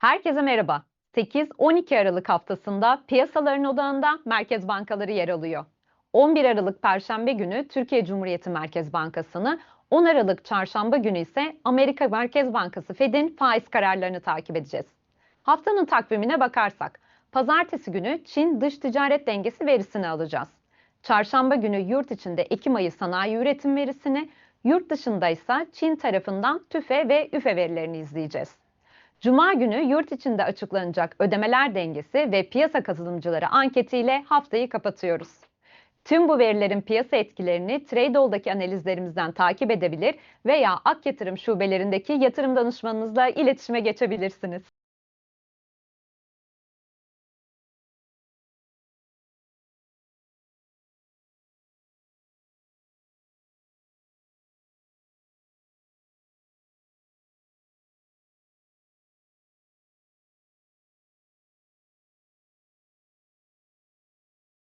Herkese merhaba. 8-12 Aralık haftasında piyasaların odağında merkez bankaları yer alıyor. 11 Aralık Perşembe günü Türkiye Cumhuriyeti Merkez Bankası'nı, 10 Aralık Çarşamba günü ise Amerika Merkez Bankası Fed'in faiz kararlarını takip edeceğiz. Haftanın takvimine bakarsak, pazartesi günü Çin dış ticaret dengesi verisini alacağız. Çarşamba günü yurt içinde Ekim ayı sanayi üretim verisini, yurt dışında ise Çin tarafından TÜFE ve üfe verilerini izleyeceğiz. Cuma günü yurt içinde açıklanacak ödemeler dengesi ve piyasa katılımcıları anketiyle haftayı kapatıyoruz. Tüm bu verilerin piyasa etkilerini Tradeall'daki analizlerimizden takip edebilir veya Ak Yatırım şubelerindeki yatırım danışmanınızla iletişime geçebilirsiniz.